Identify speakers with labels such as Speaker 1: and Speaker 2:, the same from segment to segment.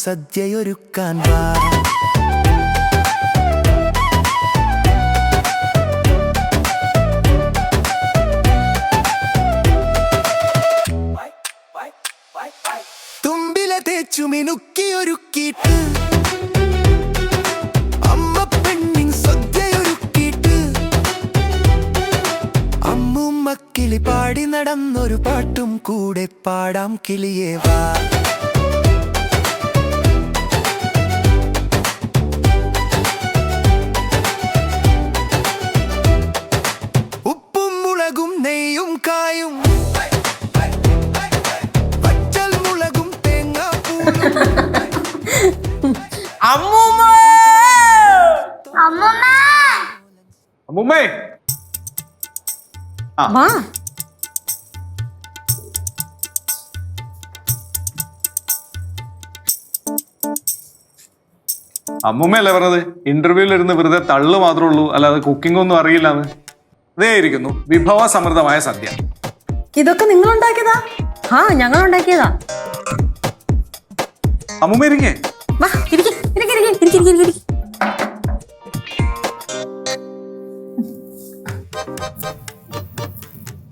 Speaker 1: സദ്യയൊരുക്കാൻ വാ. തുമ്പില തേച്ചു മിനുക്കിയൊരുക്കിയിട്ട് അമ്മ പെണ്ണിൻ സദ്യയൊരുക്കിയിട്ട് അമ്മുമ്മ കിളി പാടി നടന്നൊരു പാട്ടും കൂടെ പാടാം കിളിയേ നെയ്യും കായും. പച്ചൽ മുളകും തേങ്ങാപ്പൂളും
Speaker 2: അമ്മൂമ്മ!
Speaker 3: അമ്മമ്മ!
Speaker 4: അമ്മുമ്മേ!
Speaker 5: വാ.
Speaker 4: അമ്മുമ്മയല്ലേ പറഞ്ഞത്? ഇന്റർവ്യൂവിൽ ഇരുന്ന് വെറുതെ തള്ളു മാത്രമേ ഉള്ളൂ. അല്ലാതെ കുക്കിംഗ് ഒന്നും അറിയില്ലാന്ന് അതേ ഇരിക്കുന്നു വിഭവ സമൃദ്ധമായ സദ്യ.
Speaker 5: ഇതൊക്കെ നിങ്ങൾ ഉണ്ടാക്കിയതാ ആ ഞങ്ങൾ ഉണ്ടാക്കിയതാ
Speaker 4: അമ്മേ ഇരിക്കേ?
Speaker 5: വാ ഇരിക്ക് ഇരിക്ക് ഇരിക്ക് ഇരിക്ക് ഇരിക്ക് ഇരിക്ക്.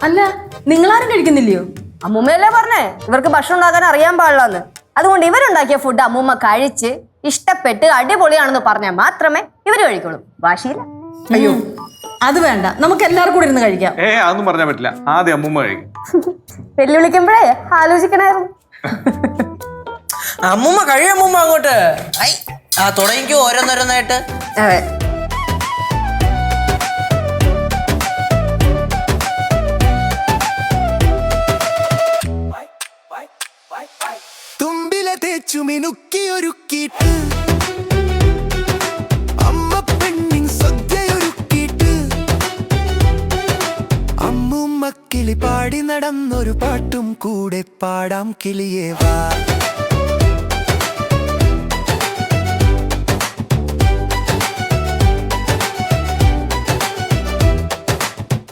Speaker 5: അല്ല നിങ്ങളാരും കഴിക്കുന്നില്ലയോ?
Speaker 2: അമ്മൂമ്മയല്ലേ പറഞ്ഞേ? ഇവർക്ക് ഭക്ഷണം ഉണ്ടാക്കാൻ അറിയാൻ പാടില്ലെന്ന്. അതുകൊണ്ട് ഇവരുണ്ടാക്കിയ ഫുഡ് അമ്മൂമ്മ കഴിച്ച് ഇഷ്ടപ്പെട്ട് അടിപൊളിയാണെന്ന് പറഞ്ഞാൽ മാത്രമേ ഇവർ കഴിക്കുള്ളൂ. വാശിയില്ല.
Speaker 5: അയ്യോ അത് വേണ്ട. നമുക്ക് എല്ലാവർക്കും കൂടി ഇരുന്ന് കഴിക്കാം.
Speaker 4: ഏ അതൊന്നും പറഞ്ഞാൽ പറ്റില്ല. ആദ്യം അമ്മൂമ്മ കഴിക്കും.
Speaker 2: വെല്ലുവിളിക്കുമ്പോഴേ ആലോചിക്കണായിരുന്നു.
Speaker 6: അമ്മൂമ്മ കഴിയും അമ്മൂമ്മ അങ്ങോട്ട്. ഐ ആ തുടങ്ങിക്കോ ഓരോന്നോരോന്നായിട്ട്.
Speaker 2: അതെ.
Speaker 1: ചുമിനുക്കി തേച്ചു മിനുക്കിയൊരുക്കിയിട്ട് അമ്മ കിളി പാടി നടന്നൊരു പാട്ടും കൂടെ പാടാം കിളിയേ വാ.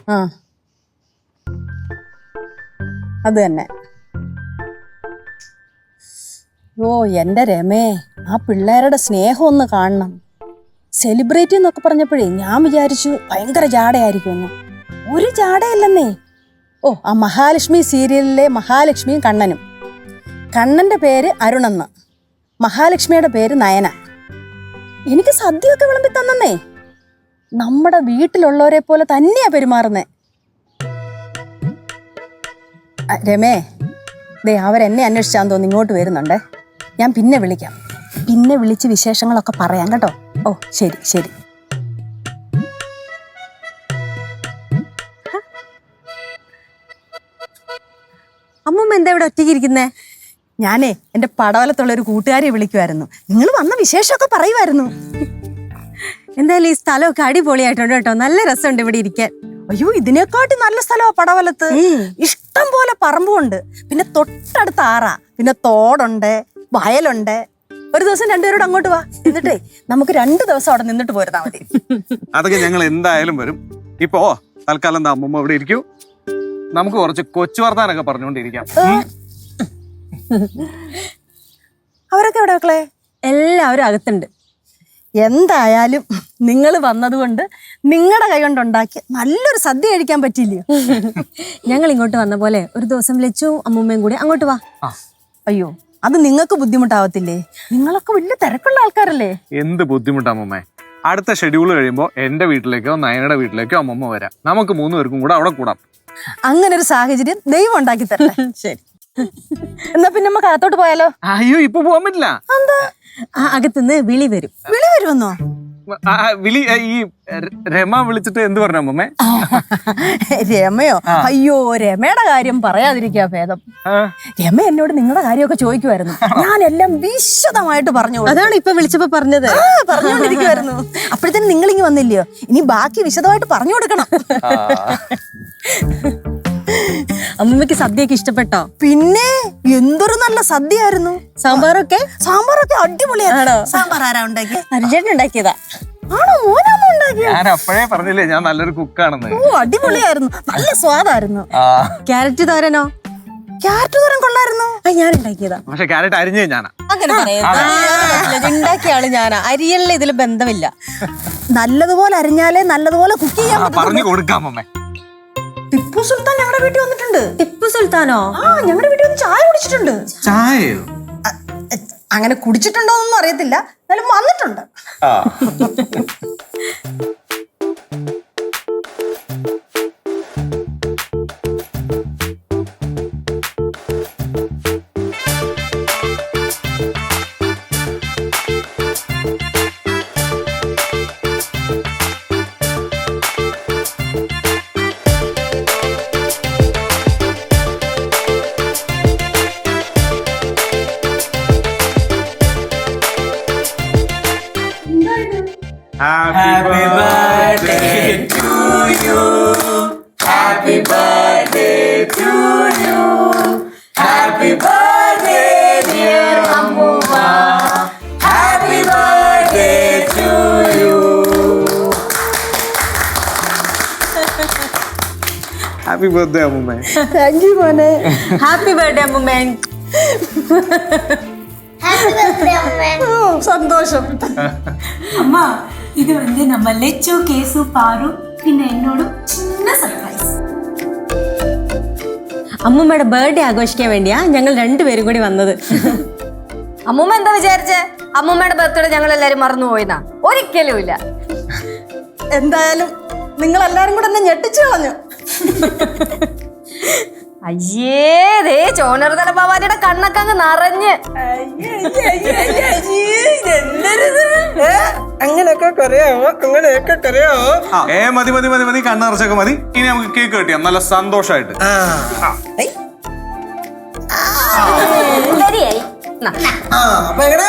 Speaker 5: ആ. അത് തന്നെ. ഓ എന്റെ രമേ ആ പിള്ളേരുടെ സ്നേഹം ഒന്ന് കാണണം. സെലിബ്രേറ്റ് എന്നൊക്കെ പറഞ്ഞപ്പോഴേ ഞാൻ വിചാരിച്ചു ഭയങ്കര ജാടയായിരിക്കുമെന്ന്. ഒരു ജാടയല്ലെന്നേ. ഓ ആ മഹാലക്ഷ്മി സീരിയലിലെ മഹാലക്ഷ്മിയും കണ്ണനും. കണ്ണന്റെ പേര് അരുണെന്ന്. മഹാലക്ഷ്മിയുടെ പേര് നയന. എനിക്ക് സദ്യയൊക്കെ വിളമ്പി തന്നേ നമ്മുടെ വീട്ടിലുള്ളവരെ പോലെ തന്നെയാ പെരുമാറുന്നേ. രമേ ദേ അവരെന്നെ അന്വേഷിച്ചാന്ന് തോന്നുന്നു ഇങ്ങോട്ട് വരുന്നുണ്ടേ. ഞാൻ പിന്നെ വിളിക്കാം. പിന്നെ വിളിച്ച് വിശേഷങ്ങളൊക്കെ പറയാം കേട്ടോ. ഓ ശരി ശരി. എന്താ ഇവിടെ ഒറ്റയ്ക്ക് ഇരിക്കുന്നേ? ഞാനേ എന്റെ പടവലത്തുള്ള ഒരു കൂട്ടുകാരെ വിളിക്കുമായിരുന്നു നിങ്ങൾ വന്ന വിശേഷമൊക്കെ പറയുമായിരുന്നു എന്തായാലും ഈ സ്ഥലമൊക്കെ അടിപൊളിയായിട്ടുണ്ട് കേട്ടോ. നല്ല രസമുണ്ട് ഇവിടെ ഇരിക്കാൻ. അയ്യോ ഇതിനെക്കാട്ടി നല്ല സ്ഥലമാ പടവലത്ത്. ഇഷ്ടം പോലെ പറമ്പുണ്ട്. പിന്നെ തൊട്ടടുത്ത് ആറാ. പിന്നെ തോടുണ്ട് വയലുണ്ട്. ഒരു ദിവസം രണ്ടുപേരോട് അങ്ങോട്ട് വാ. എന്നിട്ടേ നമുക്ക് രണ്ടു ദിവസം അവിടെ നിന്നിട്ട് പോരുന്നാ മതി.
Speaker 4: അതൊക്കെ ഞങ്ങൾ എന്തായാലും വരും. ഇപ്പോ തൽക്കാലം അമ്മമ്മ അമ്മുമ്മ ഇവിടെ ഇരിക്കൂ. നമുക്ക് കുറച്ച് കൊച്ചു വർത്താനൊക്കെ പറഞ്ഞുകൊണ്ടിരിക്കാം.
Speaker 5: അവരൊക്കെ എവിടെ മക്കളെ? എല്ലാവരും അകത്തുണ്ട്. എന്തായാലും നിങ്ങൾ വന്നതുകൊണ്ട് നിങ്ങളുടെ കൈ കൊണ്ടുണ്ടാക്കി നല്ലൊരു സദ്യ കഴിക്കാൻ പറ്റിയില്ലയോ? ഞങ്ങൾ ഇങ്ങോട്ട് വന്ന പോലെ ഒരു ദിവസം ലച്ചു അമ്മൂമ്മയും കൂടി അങ്ങോട്ട് വാ. അയ്യോ അത് നിങ്ങൾക്ക് ബുദ്ധിമുട്ടാവത്തില്ലേ? നിങ്ങളൊക്കെ വലിയ തിരക്കുള്ള ആൾക്കാരല്ലേ?
Speaker 4: എന്ത് ബുദ്ധിമുട്ടാ അമ്മമ്മേ? അടുത്ത ഷെഡ്യൂൾ കഴിയുമ്പോൾ എന്റെ വീട്ടിലേക്കോ നയനയുടെ വീട്ടിലേക്കോ അമ്മമ്മ വരാം. നമുക്ക് മൂന്ന് പേർക്കും കൂടെ അവിടെ കൂടാം.
Speaker 5: അങ്ങനെ ഒരു സാഹചര്യം ദൈവം ഉണ്ടാക്കി തരണം ശരി. എന്നാ പിന്നെ നമുക്ക് അകത്തോട്ട് പോയാലോ?
Speaker 4: അയ്യോ ഇപ്പൊ പോകാൻ പറ്റില്ല.
Speaker 5: അകത്തുനിന്ന് വിളി വരും. വിളി വരുമെന്നോ?
Speaker 4: വിളി ഈ രമ വിളിച്ചിട്ട് എന്ത് പറഞ്ഞു അമ്മമ്മേ?
Speaker 5: രമയോ? അയ്യോ രമയുടെ കാര്യം പറയാതിരിക്കാ ഭേദം. രമ എന്നോട് നിങ്ങളുടെ കാര്യമൊക്കെ ചോദിക്കുമായിരുന്നു ഞാൻ എല്ലാം വിശദമായിട്ട് പറഞ്ഞു അതാണ് ഇപ്പൊ വിളിച്ചപ്പോ പറഞ്ഞത്. പറഞ്ഞുകൊണ്ടിരിക്കുവായിരുന്നു അപ്പോഴത്തേനും നിങ്ങളിങ്ങി ഇങ്ങ് വന്നില്ലയോ? ഇനി ബാക്കി വിശദമായിട്ട് പറഞ്ഞു കൊടുക്കണം അമ്മമ്മക്ക് സദ്യയൊക്കെ ഇഷ്ടപ്പെട്ടോ? പിന്നെ എന്തൊരു നല്ല സദ്യ ആയിരുന്നു സാമ്പാറൊക്കെ സാമ്പാറൊക്കെ അടിപൊളിയാണോ സാമ്പാർ ആരാ ഉണ്ടാക്കിയ? അർജന്റ് ഉണ്ടാക്കിയതാ. ആണോ? മോനാണോ
Speaker 4: ഞാൻ അപ്പോഴേ പറഞ്ഞില്ലേ ഞാൻ നല്ലൊരു കുക്കാണെന്ന്.
Speaker 5: ഓ അടിപൊളിയായിരുന്നു. നല്ല സ്വാദായിരുന്നു.
Speaker 4: ആ.
Speaker 5: ക്യാരറ്റ് തോരനോ? ക്യാരറ്റ് തോരൻ കൊള്ളായിരുന്നു.
Speaker 3: ഞാൻ ഉണ്ടാക്കിയതാ.
Speaker 4: പക്ഷെ ക്യാരറ്റ് അരിഞ്ഞു ഞാനാ.
Speaker 3: അങ്ങനെ ഉണ്ടാക്കിയ ആൾ ഞാനാ. അരിയലിൽ ഇതിൽ ബന്ധമില്ല.
Speaker 5: നല്ലതുപോലെ അരിഞ്ഞാലേ നല്ലതുപോലെ കുക്ക് ചെയ്യാൻ
Speaker 4: പറഞ്ഞു കൊടുക്കാം അമ്മേ
Speaker 5: ടിപ്പു സുൽത്താൻ ഞങ്ങളുടെ വീട്ടിൽ വന്നിട്ടുണ്ട്.
Speaker 3: ടിപ്പു സുൽത്താനോ?
Speaker 5: ആ ഞങ്ങളുടെ വീട്ടിൽ വന്ന് ചായ കുടിച്ചിട്ടുണ്ട്.
Speaker 4: ചായയോ?
Speaker 5: അങ്ങനെ കുടിച്ചിട്ടുണ്ടോ എന്നൊന്നും അറിയത്തില്ല. എന്നാലും വന്നിട്ടുണ്ട്.
Speaker 4: Happy birthday to you. Happy
Speaker 5: birthday to you.
Speaker 3: Happy birthday, dear
Speaker 5: Amuma.
Speaker 2: Happy
Speaker 3: birthday to you.
Speaker 4: Happy birthday, Amuma.
Speaker 5: Thank you, Mane.
Speaker 3: Happy birthday, Amuma. Happy
Speaker 7: birthday,
Speaker 5: mane. Oh, സന്തോഷം
Speaker 8: അമ്മ இது வந்து நம்ம லெச்சு கேசு பாரு பின்ன என்னோட சின்ன சர்ப்ரைஸ்
Speaker 3: അമ്മൂമ്മയുടെ ബർത്ത്ഡേ ആഘോഷിക്കാൻ വേണ്ടിയാ ഞങ്ങൾ രണ്ടുപേരും കൂടി വന്നത്
Speaker 2: അമ്മൂമ്മ എന്താ വിചാരിച്ചേ അമ്മൂമ്മയുടെ ബർത്ത്ഡേ ഞങ്ങൾ എല്ലാരും മറന്നു പോയിന്നാ ഒരിക്കലും ഇല്ല
Speaker 5: എന്തായാലും നിങ്ങൾ എല്ലാരും കൂടെ എന്നെ ഞെട്ടിച്ചു കളഞ്ഞു
Speaker 2: അയ്യേ ദേ ചോനർതല ഭവാനിയുടെ കണ്ണൊക്കെ അങ്ങ് നിറഞ്ഞ്
Speaker 6: അങ്ങനെയൊക്കെ കറിയാവോ അങ്ങനെയൊക്കെ കറിയാവോ
Speaker 4: ഏ മതി മതി മതി മതി. കണ്ണ് നിറച്ചൊക്കെ മതി. ഇനി നമുക്ക് കേക്ക് കട്ടിയാം നല്ല സന്തോഷായിട്ട്.
Speaker 6: ആ.
Speaker 2: ശരിയായി.
Speaker 6: ആ അപ്പൊ എങ്ങനെ